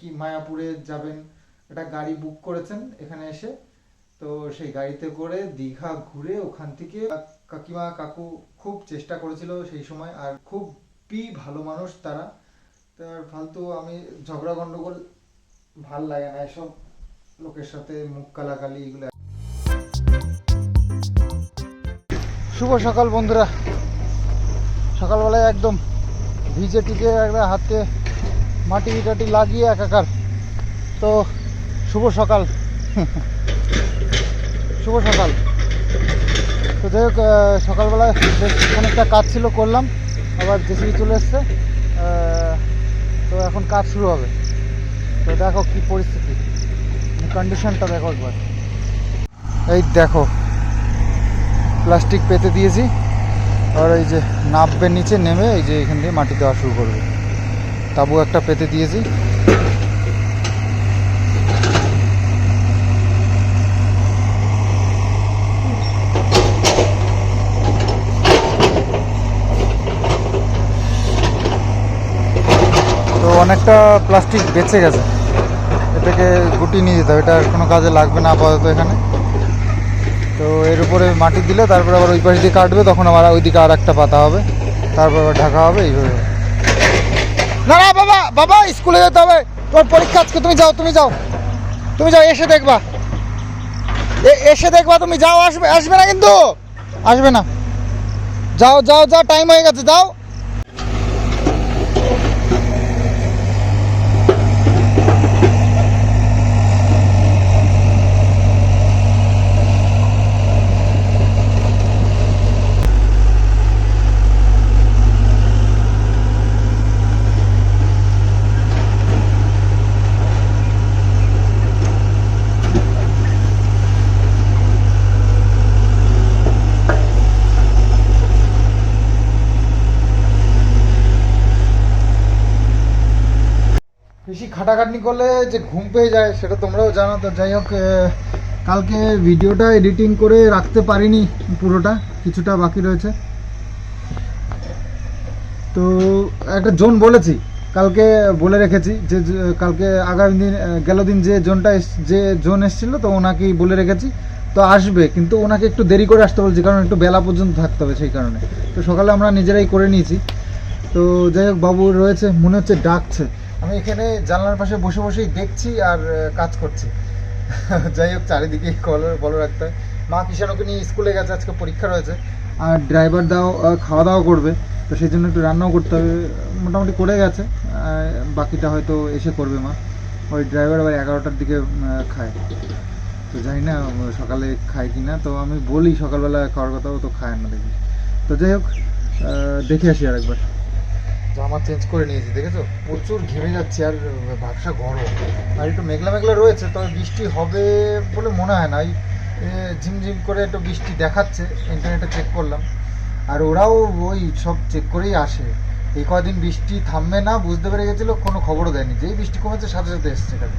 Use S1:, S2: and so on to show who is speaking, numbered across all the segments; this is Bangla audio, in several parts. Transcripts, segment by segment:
S1: কি মায়াপুরে যাবেন? একটা গাড়ি বুক করেছেন এখানে এসে। তো সেই গাড়িতে করে দীঘা ঘুরে ওখান থেকে কাকিমা কাকু খুব চেষ্টা করেছিল সেই সময়। আর খুব খুবই ভালো মানুষ তারা। তার ফালতু আমি ঝগড়া গন্ডগোল ভালো লাগে না এসব লোকের সাথে মুখ কালাকালি এগুলো। শুভ সকাল বন্ধুরা। সকালবেলায় একদম ভিজে টিকে একটা হাতে মাটি টাটি লাগিয়ে একাকার। তো, শুভ সকাল। শুভ সকাল। তো যাই হোক সকালবেলায় বেশ খানিকটা কাজ ছিল, করলাম। আবার জেসিবি চলে এসছে। তো এখন কাজ শুরু হবে। তো দেখো কি পরিস্থিতি। কন্ডিশনটা দেখো একবার। এই দেখো প্লাস্টিক পেতে দিয়েছি। আর এই যে নামবে নিচে নেমে এই যে এখান দিয়ে মাটি দেওয়া শুরু করবে। তাবু একটা পেতে দিয়েছি। তো অনেকটা প্লাস্টিক বেঁচে গেছে। এটাকে গুটি নিয়ে যেতে হবে, এটা কোনো কাজে লাগবে না আপাতত এখানে। তো এর উপরে মাটি দিলে, তারপরে আবার ওই পাশ দিয়ে কাটবে, তখন আবার ওইদিকে আর একটা পাতা হবে। তারপর আবার ঢাকা হবে, এইভাবে। না না, বাবা বাবা, স্কুলে যেতে হবে। তোমার পরীক্ষা আজকে, তুমি যাও তুমি যাও। তুমি যাও, এসে দেখবা। এসে দেখবা, তুমি যাও, আসবে আসবে না কিন্তু। আসবে না। যাও যাও যাও টাইম হয়ে গেছে, যাও বেশি খাটাখাটনি করলে যে ঘুম পেয়ে যায়, সেটা তোমরাও জানো। তো যাই হোক কালকে ভিডিওটা এডিটিং করে রাখতে পারিনি পুরোটা, কিছুটা বাকি রয়েছে। তো একটা জোন বলেছি, কালকে বলে রেখেছি যে কালকে আগামী দিন গেল দিন যে জোনটা যে জোন এসেছিল, তো ওনাকেই বলে রেখেছি। তো আসবে, কিন্তু ওনাকে একটু দেরি করে আসতে বলছি, কারণ একটু বেলা পর্যন্ত থাকতে হবে সেই কারণে। তো সকালে আমরা নিজেরাই করে নিয়েছি। তো যাই হোক, বাবু রয়েছে, মনে হচ্ছে ডাকছে। আমি এখানে জানলার পাশে বসে বসেই দেখছি আর কাজ করছি। যাই হোক চারিদিকে কল, বলো রাখতে হয়। মা কিষাণকে নিয়ে স্কুলে গেছে, আজকে পরীক্ষা রয়েছে। আর ড্রাইভার দাও খাওয়া দাওয়া করবে। তো সেই জন্য একটু রান্নাও করতে হবে। মোটামুটি করে গেছে। বাকিটা হয়তো এসে করবে মা। ওই ড্রাইভার আবার এগারোটার দিকে খায়। তো জানি না সকালে খায় কি না তো আমি বলি সকালবেলা খাওয়ার কথাও তো খায় না দেখি। তো যাই হোক দেখে আসি আর একবার জামা চেঞ্জ করে নিয়েছি, দেখেছ? প্রচুর ঘেমে যাচ্ছে আর ব্যবসা গরম। আর একটু মেঘলা মেঘলা রয়েছে, তবে বৃষ্টি হবে বলে মনে হয় না। ওই ঝিমঝিম করে একটু বৃষ্টি দেখাচ্ছে ইন্টারনেটে চেক করলাম। আর ওরাও ওই সব চেক করেই আসে। এই কদিন বৃষ্টি থামবে না, বুঝতে পেরে গেছিল, কোনো খবরও দেয়নি। যেই বৃষ্টি কমেছে, সাথে সাথে এসছে এখানে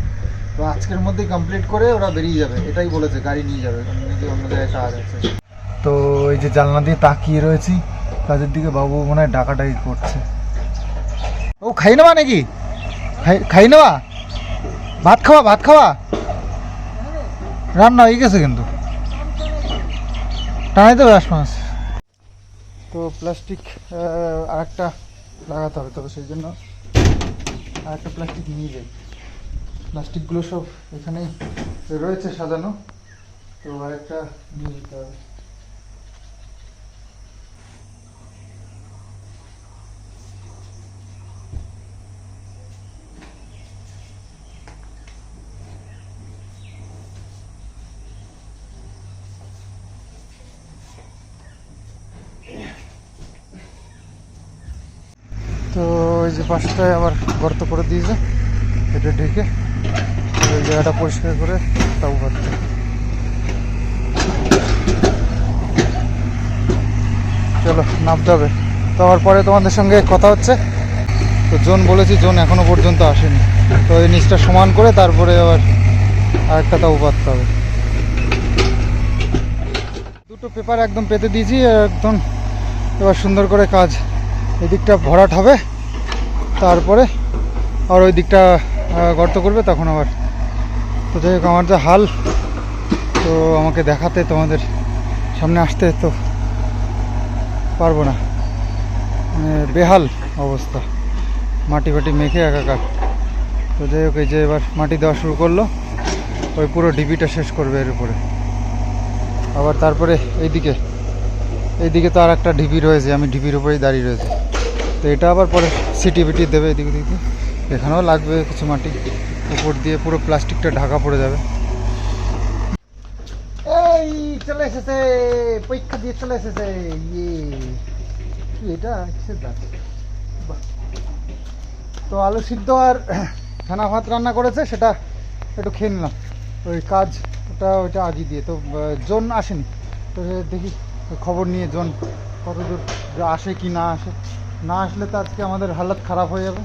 S1: তো আজকের মধ্যেই কমপ্লিট করে ওরা বেরিয়ে যাবে। এটাই বলেছে, গাড়ি নিয়ে যাবে। নাকি অন্য জায়গায় কাজ আছে। তো এই যে জানলা দিয়ে তাকিয়ে রয়েছি, কাজের দিকে বাবু মনে হয় ডাকাডাকি করছে। ও, খাই নেওয়া নাকি? খাই- নেওয়া ভাত খাওয়া ভাত খাওয়া রান্না হয়ে গেছে কিন্তু। টানাই দেবে আস মাছ। তো প্লাস্টিক আরেকটা লাগাতে হবে তবে সেই জন্য। আরেকটা প্লাস্টিক নিয়ে যাই। প্লাস্টিকগুলো সব এখানেই রয়েছে সাজানো। তো আরেকটা নিয়ে যেতে হবে। তো ওই যে পাশটায় আবার গর্ত করে দিয়েছে, এটা ঢেকে ওই জায়গাটা পরিষ্কার করে তাও পাচ্ছে চলো, নামতে হবে। তো আবার পরে তোমাদের সঙ্গে কথা হচ্ছে। তো জোন বলেছি, জোন এখনও পর্যন্ত আসেনি। তো এই নিচটা সমান করে তারপরে আবার আরেকটা তাও পাততে হবে। দুটো পেপার একদম পেতে দিয়েছি, একদম এবার সুন্দর করে কাজ। এদিকটা ভরাট হবে। তারপরে আর ওই দিকটা গর্ত করবে, তখন আবার। তো যাই হোক, আমার যা হাল, তো আমাকে দেখাতে তোমাদের সামনে আসতে তো পারব না। মানে বেহাল অবস্থা, মাটি ফাটি মেখে একাকার। তো যাই হোক, এই যে এবার মাটি দেওয়া শুরু করল, ওই পুরো ডিপিটা শেষ করবে এর উপরে। আবার তারপরে এইদিকে এইদিকে তো আর একটা ঢিপি রয়েছে, আমি ঢিপির উপরেই দাঁড়িয়ে রয়েছে। তো এটা আবার পরে সিটি বিটি দেবে এদিকে দিকে এখানেও লাগবে কিছু মাটি। উপর দিয়ে পুরো প্লাস্টিকটা ঢাকা পড়ে যাবে। এই, চলে এসেছে। পরীক্ষা দিয়ে চলে এসেছে। ইয়ে। এটা? তো আলু সিদ্ধ আর ছানা ভাত রান্না করেছে, সেটা একটু খেয়ে নিলাম। ওই কাজ ওটা ওইটা আজই দিয়ে। তো জোন আসেনি। তো দেখি, খবর নিয়ে জোন কতদূর আসে কি না আসে। না আসলে তো আজকে আমাদের হালত খারাপ হয়ে যাবে।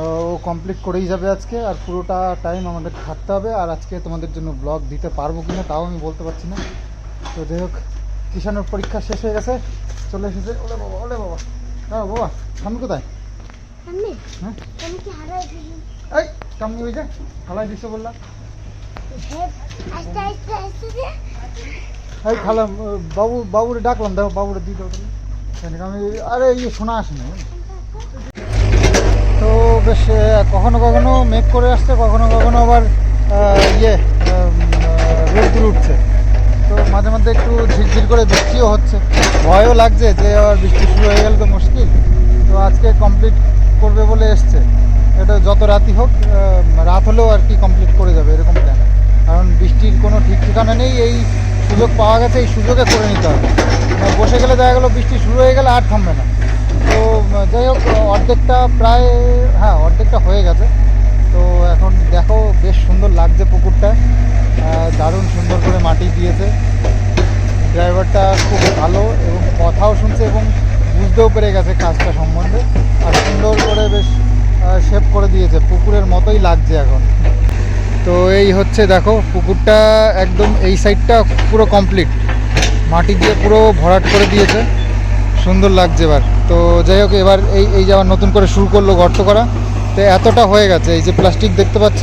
S1: ও কমপ্লিট করেই যাবে আজকে আর পুরোটা টাইম আমাদের খাটতে হবে। আর আজকে তোমাদের জন্য ব্লগ দিতে পারব কিনা তাও আমি বলতে পারছি না। তো যাই হোক কিষানোর পরীক্ষা শেষ হয়ে গেছে। চলে এসেছে। ওলে বাবা ওলে বাবা। হ্যাঁ বাবা আমি কোথায়? হ্যাঁ?
S2: কি
S1: এই কামনি ওই যে খালাই দিচ্ছে বললাম।
S2: আস্তে আস্তে আস্তে
S1: এই খালাম বাবু বাবুরে ডাকলাম দেখো বাবুরে দিয়ে দাও আরে শোনা আসেনি। তো বেশ কখনো কখনো মেঘ করে আসছে, কখনো কখনো আবার ইয়ে রোদ্দুর উঠছে। তো মাঝে মাঝে একটু ঝিরঝির করে বৃষ্টিও হচ্ছে। ভয়ও লাগছে যে আবার বৃষ্টি শুরু হয়ে গেলে তো মুশকিল। তো আজকে কমপ্লিট করবে বলে এসছে। এটা যত রাতই হোক রাত হলেও আর কি কমপ্লিট করে যাবে, এরকম প্ল্যান কারণ বৃষ্টির কোনো ঠিক ঠিকানা নেই এই সুযোগ পাওয়া গেছে, এই সুযোগে করে নিতে হবে। মানে বসে গেলে দেখা গেলো বৃষ্টি শুরু হয়ে গেলে আর থামবে না। তো, যাই হোক, অর্ধেকটা প্রায় হ্যাঁ অর্ধেকটা হয়ে গেছে। তো এখন দেখো, বেশ সুন্দর লাগছে পুকুরটা। দারুণ সুন্দর করে মাটি দিয়েছে। ড্রাইভারটা খুব ভালো এবং কথাও শুনছে এবং বুঝতেও পেরে গেছে কাজটা সম্বন্ধে। আর সুন্দর করে বেশ শেপ করে দিয়েছে। পুকুরের মতোই লাগছে এখন। তো এই হচ্ছে দেখো, পুকুরটা একদম এই সাইডটা পুরো কমপ্লিট মাটি দিয়ে পুরো ভরাট করে দিয়েছে। সুন্দর লাগছে এবার। তো যাই হোক, এবার এই এই যে আবার নতুন করে শুরু করল গর্ত করা, তো এতটা হয়ে গেছে। এই যে প্লাস্টিক দেখতে পাচ্ছ?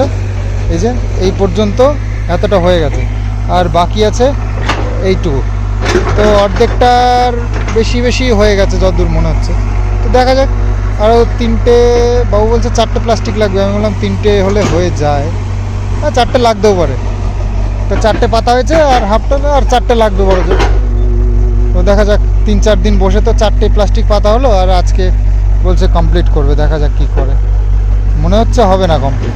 S1: এই যে, এই পর্যন্ত এতটা হয়ে গেছে। আর বাকি আছে এইটুকু। তো অর্ধেকটার বেশি বেশি হয়ে গেছে, যতদূর মনে হচ্ছে। তো দেখা যাক। আরও তিনটে, বাবু বলছে চারটে প্লাস্টিক লাগবে। আমি বললাম তিনটে হলে হয়ে যায়। আর চারটে লাগতেও পারে। তো চারটে পাতা হয়েছে আর হাফটা আর চারটে লাগবে জোর। তো দেখা যাক, তিন চার দিন বসে তো চারটে প্লাস্টিক পাতা হলো আর আজকে বলছে কমপ্লিট করবে, দেখা যাক কি করে। মনে হচ্ছে হবে না কমপ্লিট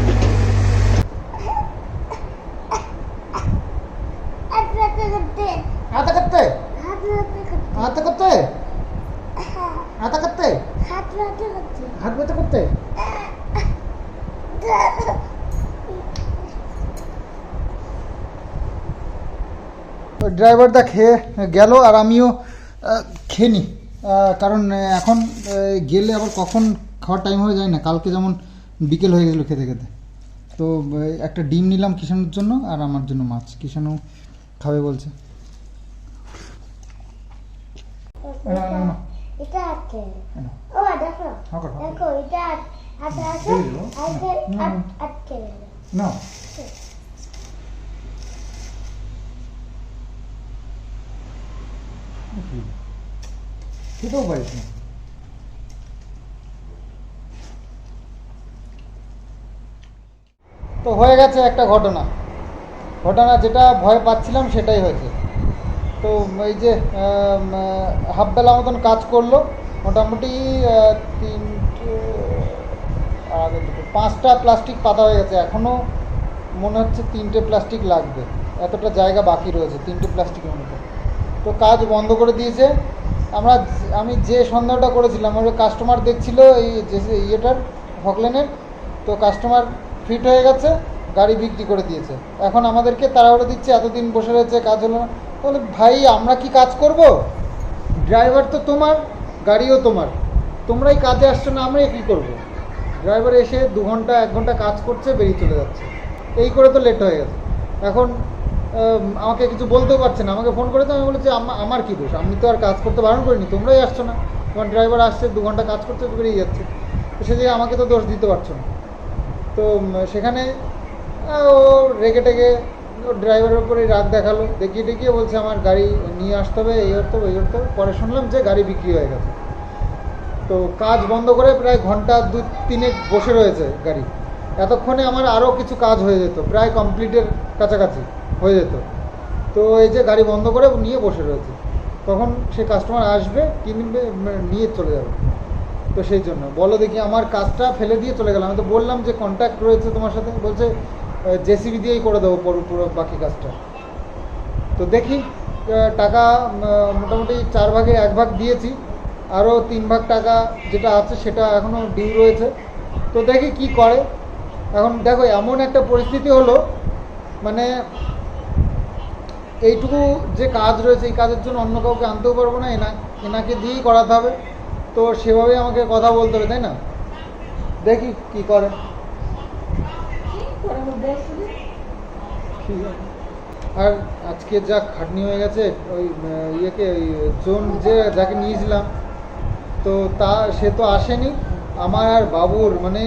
S2: হাত রাতে করতে
S1: আতা করতে
S2: হাত রাতে করতে
S1: আতা করতে আতা করতে
S2: হাত রাতে করতে
S1: হাত ব্যথা করতে ড্রাইভারটা খেয়ে গেল আর আমিও খেয়ে নিই কারণ এখন গেলে আবার কখন খাওয়ার টাইম হয়ে যায় না। কালকে যেমন বিকেল হয়ে গেলো খেতে খেতে। তো একটা ডিম নিলাম কিষানোর জন্য আর আমার জন্য মাছ। কিষানো খাবে বলছে। না, না, না।
S2: এটা আছে
S1: না।
S2: ও দেখো
S1: হাঁকো, হাঁকো।
S2: দেখো এটা হাতে আছে
S1: দিয়ে দিবো?
S2: আজকে
S1: হুম, হুম।
S2: আটকে গেল
S1: না খেতেও পারিস তো হয়ে গেছে একটা ঘটনা। ঘটনা যেটা ভয় পাচ্ছিলাম সেটাই হয়েছে। তো এই যে হাফ বেলা মতন কাজ করল, মোটামুটি আর পাঁচটা প্লাস্টিক পাতা হয়ে গেছে। এখনও মনে হচ্ছে তিনটে প্লাস্টিক লাগবে। এতটা জায়গা বাকি রয়েছে, তিনটে প্লাস্টিকের মতো তো কাজ বন্ধ করে দিয়েছে। আমরা আমি যে সন্দেহটা করেছিলাম ওই কাস্টমার দেখছিল এই যে ইয়েটার হকলেনের তো কাস্টমার ফিট হয়ে গেছে, গাড়ি বিক্রি করে দিয়েছে। এখন আমাদেরকে তাড়াহুড়ো দিচ্ছে, এতদিন বসে রয়েছে, কাজ হলো না। তাহলে ভাই, আমরা কি কাজ করব? ড্রাইভার তো তোমার, গাড়িও তোমার। তোমরাই কাজে আসছো না আমরা কী করব? ড্রাইভার এসে দু ঘণ্টা, এক ঘণ্টা কাজ করছে, বেরিয়ে চলে যাচ্ছে। এই করে তো লেট হয়ে গেছে। এখন আমাকে কিছু বলতেও পারছে না। আমাকে ফোন করে তো আমি বলেছি, আমা- আমার কী দোষ? আমি তো আর কাজ করতে বারণ করিনি, তোমরাই আসছো না। তোমার ড্রাইভার আসছে, দু ঘণ্টা কাজ করতে বেরিয়ে যাচ্ছে। তো সে জায়গায় আমাকে তো দোষ দিতে পারছ না। তো সেখানে ও রেগে টেগে ওর ড্রাইভারের উপরে রাগ দেখাল। দেখিয়ে দেখিয়ে বলছে, আমার গাড়ি নিয়ে আসতে হবে, এই করতে হবে এই করতে হবে পরে শুনলাম যে গাড়ি বিক্রি হয়ে গেছে। তো কাজ বন্ধ করে প্রায় ঘণ্টা দু তিনেক বসে রয়েছে গাড়ি। এতক্ষণে আমার আরও কিছু কাজ হয়ে যেত, প্রায় কমপ্লিটের কাছাকাছি। হয়ে যেত। তো এই যে গাড়ি বন্ধ করে নিয়ে বসে রয়েছে। তখন সে কাস্টমার আসবে কিনবে নিয়ে চলে যাবে। তো সেই জন্য। বলো দেখি আমার কাজটা ফেলে দিয়ে চলে গেলাম। আমি তো বললাম যে কন্ট্যাক্ট রয়েছে তোমার সাথে। বলছে জেসিবি দিয়েই করে দেবো পুরো পুরো বাকি কাজটা। তো দেখি টাকা মোটামুটি চার ভাগে এক ভাগ দিয়েছি। আরও তিন ভাগ টাকা যেটা আছে সেটা এখনও ডিউ রয়েছে। তো দেখি কি করে। এখন দেখো, এমন একটা পরিস্থিতি হলো মানে এইটুকু যে কাজ রয়েছে, এই কাজের জন্য অন্য কাউকে আনতেও পারব না, এনা, এনাকে দিয়েই করাতে হবে। তো সেভাবেই আমাকে কথা বলতে হবে, তাই না? দেখি কি করে। আর আজকে যা খাটনি হয়ে গেছে, ওই ইয়েকে, ওই, জোন যে যাকে নিয়েছিলাম, তো তা, সে তো আসেনি। আমার আর বাবুর মানে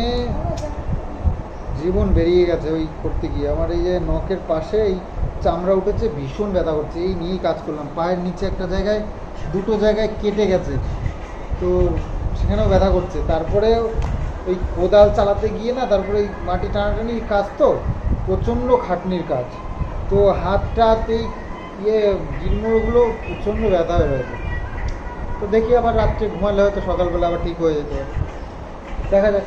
S1: জীবন বেরিয়ে গেছে ওই করতে গিয়ে। আমার এই যে নখের পাশে এই চামড়া উঠেছে, ভীষণ ব্যথা করছে। এই নিয়েই কাজ করলাম। পায়ের নিচে একটা জায়গায়, দুটো জায়গায় কেটে গেছে। তো সেখানেও ব্যথা করছে। তারপরে ওই কোদাল চালাতে গিয়ে না, তারপরে ওই মাটি টানাটানি কাজ তো, প্রচণ্ড খাটনির কাজ। তো হাতটাতে ইয়ে গিরমোড়গুলো প্রচণ্ড ব্যথা হয়ে রয়েছে তো দেখি আবার রাত্রে ঘুমালে হয়তো সকালবেলা আবার ঠিক হয়ে যেতে। দেখা যাক।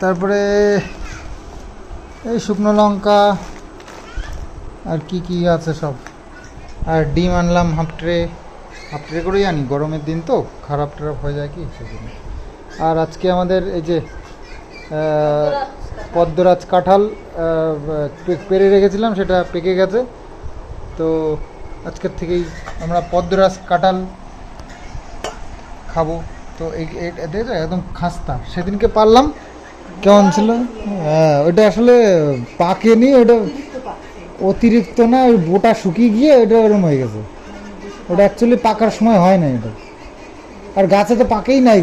S1: তারপরে এই শুকনো লঙ্কা আর কি কি আছে সব। আর ডিম আনলাম হাফ ট্রে। হাফ ট্রে করেই আনি, গরমের দিন তো, খারাপ টারাপ হয়ে যায় কি সেজন্য। আর আজকে আমাদের এই যে পদ্মরাজ কাঁঠাল পেরে রেখেছিলাম, সেটা পেকে গেছে। তো আজকের থেকেই আমরা পদ্মরাজ কাঁঠাল খাব। তো এই দেখেছ একদম খাস্তা। সেদিনকে পারলাম কেমন ছিল? হ্যাঁ ওটা আসলে পাকেনি ওটা অতিরিক্ত না, ওই বোটা শুকিয়ে গিয়ে ওটা ওরম হয়ে গেছে। ওটা অ্যাকচুয়ালি পাকার সময় হয় না এটা। আর গাছে তো পাকেই নাই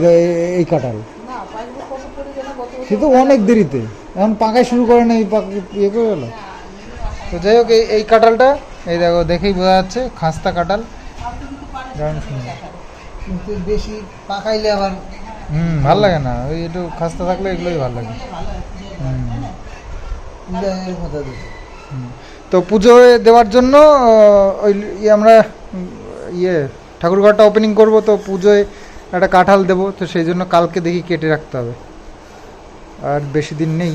S1: এই কাঁঠাল। সে তো অনেক দেরিতে। এখন পাকাই শুরু করে না এই পাক ইয়ে করে গেল। তো যাই হোক, এই- কাঁঠালটা, এই দেখো, দেখেই বোঝা যাচ্ছে, খাস্তা কাঁঠাল।
S3: কিন্তু বেশি পাকাইলে আবার
S1: হুম ভালো লাগে না। ওই একটু খাস্তা থাকলে এগুলোই ভালো লাগে। তো পুজোয় দেওয়ার জন্য ওই আমরা ইয়ে ঠাকুরঘরটা ওপেনিং করব তো পুজোয় একটা কাঁঠাল দেবো তো সেই জন্য কালকে দেখি কেটে রাখতে হবে। আর বেশি দিন নেই।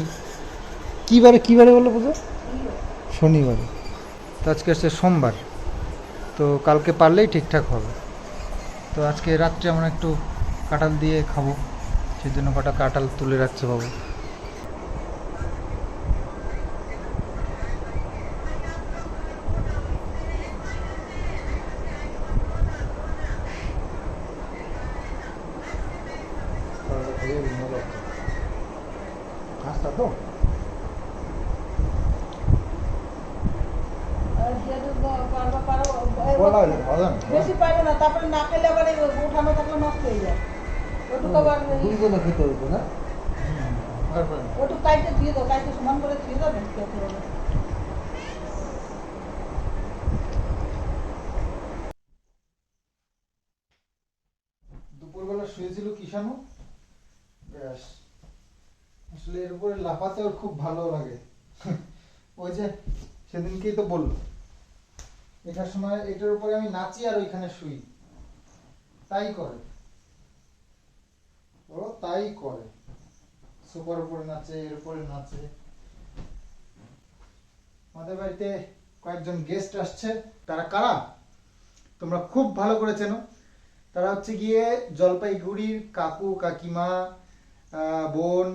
S1: কী বারে কী বারে বলো পুজো? শনিবারে। তো আজকে আসছে সোমবার। তো কালকে পারলেই ঠিকঠাক হবে। তো আজকে রাত্রে আমরা একটু কাঁঠাল দিয়ে খাব। সেই জন্য কটা কাঁঠাল তুলে রাখছে বাবু খাস্তা তো বলা হলো ভালো না
S4: বেশি পারবে না তারপরে না খেলে আবার এই উঠানো থাকলে নষ্ট হয়ে যায় ওটুকু আবার
S3: খেতে হইতো না?
S4: ওটুকু কাইটে দিয়ে দাও কাইটে সমান করে দিয়ে দাও খেতে হবে
S1: দুপুরবেলা শুয়েছিল কিষানু? ব্যাস। আসলে এর উপরে লাফাতে ওর খুব ভালো লাগে। ওই যে সেদিনকেই তো বলল। এটার সময় এটার উপরে আমি নাচি আর ওইখানে শুই। তাই করে। ও তাই করে। সোফার উপরে নাচে এর উপরে নাচে। আমাদের বাড়িতে কয়েকজন গেস্ট আসছে। তারা কারা? তোমরা খুব ভালো করে চেনো। তারা হচ্ছে গিয়ে জলপাইগুড়ির কাকু, কাকিমা বোন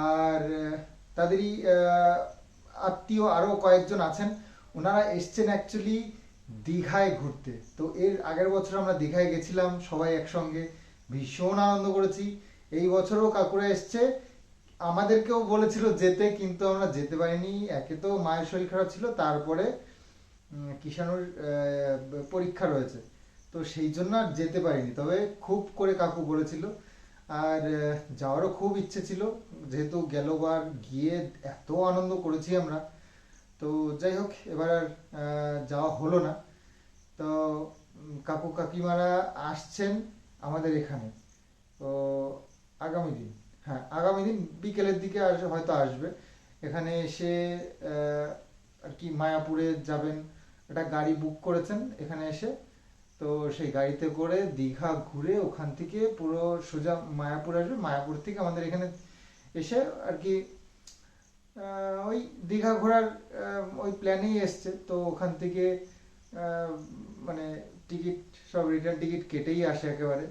S1: আর তাদেরই আত্মীয় আরও কয়েকজন আছেন। ওনারা এসছেন অ্যাকচুয়ালি দীঘায় ঘুরতে। তো এর আগের বছর আমরা দীঘায় গেছিলাম সবাই একসঙ্গে। ভীষণ আনন্দ করেছি। এই বছরও কাকুরা এসছে। আমাদেরকেও বলেছিল যেতে, কিন্তু আমরা যেতে পারিনি। একে তো মায়ের শরীর খারাপ ছিল, তারপরে কিষাণুর পরীক্ষা রয়েছে। তো সেই জন্য আর যেতে পারিনি। তবে খুব করে কাকু বলেছিল। আর যাওয়ারও খুব ইচ্ছে ছিল। যেহেতু গেলবার গিয়ে এত আনন্দ করেছি আমরা। তো যাই হোক, এবার আর যাওয়া হলো না। তো কাকু কাকিমারা আসছেন। আমাদের এখানে। তো আগামী দিন হ্যাঁ আগামী দিন বিকেলের দিকে আস হয়তো আসবে। এখানে এসে আর কি মায়াপুরে যাবেন, একটা গাড়ি বুক করেছেন এখানে এসে। তো সেই গাড়িতে করে দীঘা ঘুরে ওখান থেকে পুরো সোজা মায়াপুর আসবে। মায়াপুর থেকে আমাদের এখানে এসে আর কি ওই দীঘা ঘোরার ওই প্ল্যানেই এসছে। তো ওখান থেকে মানে টিকিট, সব রিটার্ন টিকিট কেটেই আসে একেবারে।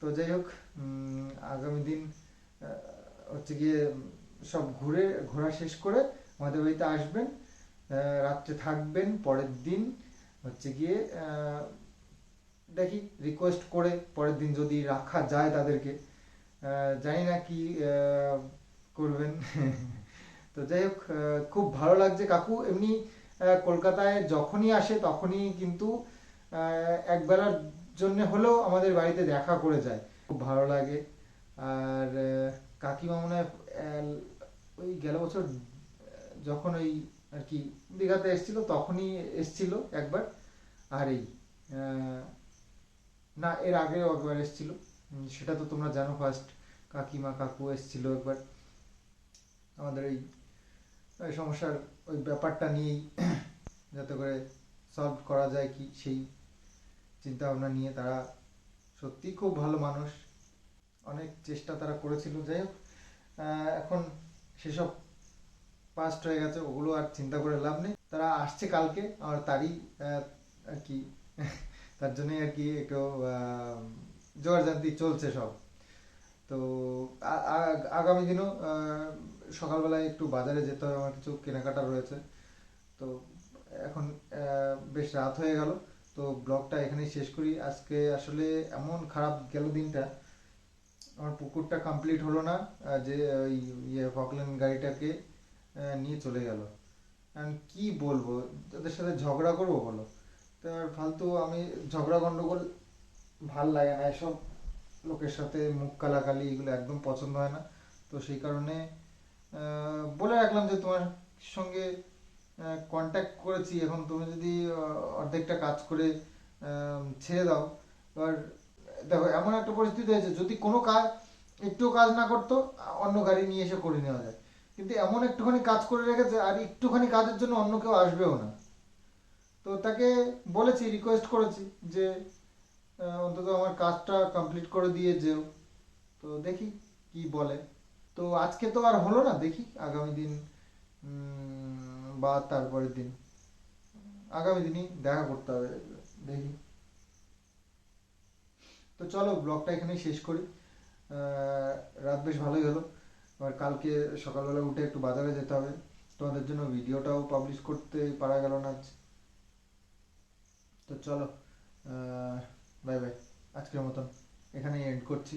S1: তো যাই হোক আগামী দিন হচ্ছে গিয়ে, সব ঘুরে, ঘোরা শেষ করে আমাদের বাড়িতে আসবেন রাত্রে থাকবেন, পরের দিন হচ্ছে গিয়ে দেখি রিকোয়েস্ট করে পরের দিন যদি রাখা যায় তাদেরকে। জানি না কি করবেন। তো যাই হোক খুব ভালো লাগছে কাকু। এমনি কলকাতায় যখনই আসে তখনই কিন্তু একবেলার জন্য হলেও আমাদের বাড়িতে দেখা করে যায়। খুব ভালো লাগে। আর কাকিমা মনে হয় ওই গেল বছর যখন ওই আর কি দীঘাতে এসেছিল, তখনই এসছিল একবার। আর এই না, এর আগেও একবার এসেছিল। সেটা তো তোমরা জানো ফার্স্ট কাকিমা, কাকু এসেছিল একবার। আমাদের এই সমস্যার ওই ব্যাপারটা নিয়েই, যাতে করে সলভ করা যায় কি সেই চিন্তা ভাবনা নিয়ে তারা সত্যি খুব ভালো মানুষ। অনেক চেষ্টা তারা করেছিল। যাই হোক এখন সেসব পাস্ট হয়ে গেছে, ওগুলো আর চিন্তা করে লাভ নেই। তারা আসছে কালকে আর তারই আর কি। তার জন্যই আর কি একটু জোয়ারজান্তি চলছে সব। তো আগামী দিনও সকালবেলায় একটু বাজারে যেতে হবে। আমার কিছু কেনাকাটা রয়েছে। তো, এখন বেশ রাত হয়ে গেল। তো ব্লগটা এখানেই শেষ করি। আজকে আসলে এমন খারাপ গেল দিনটা, আমার পুকুরটা কমপ্লিট হলো না যে ওই ইয়ে ফকল্যান্ড গাড়িটাকে নিয়ে চলে গেল। কি বলব, তাদের সাথে ঝগড়া করব বলো? তো ফালতু আমি ঝগড়া, গন্ডগোল ভালো লাগে না, এসব লোকের সাথে মুখ কালাকালি এগুলো একদম পছন্দ হয় না। তো সেই কারণে বলে রাখলাম যে তোমার সঙ্গে কন্ট্যাক্ট করেছি। এখন তুমি যদি অর্ধেকটা কাজ করে ছেড়ে দাও, এবার দেখো, এমন একটা পরিস্থিতি হয়েছে, যদি কোনো কাজ একটু কাজ না করতো, অন্য গাড়ি নিয়ে এসে করে নেওয়া যায়। কিন্তু এমন একটুখানি কাজ করে রেখেছে, আর একটুখানি কাজের জন্য অন্য কেউ আসবেও না। তো তাকে বলেছি রিকোয়েস্ট করেছি যে অন্তত আমার কাজটা কমপ্লিট করে দিয়ে যেও। তো দেখি কি বলে। তো আজকে তো আর হলো না, দেখি আগামী দিন বা তারপরের দিন। আগামী দিনই দেখা করতে হবে, দেখি। তো চলো, ব্লগটা এখানেই শেষ করি। রাত বেশ ভালোই হলো। এবার কালকে সকালবেলা উঠে একটু বাজারে যেতে হবে। তোমাদের জন্য ভিডিওটাও পাবলিশ করতে পারা গেল না তো চলো বাই বাই আজকের মতন এখানেই এন্ড করছি।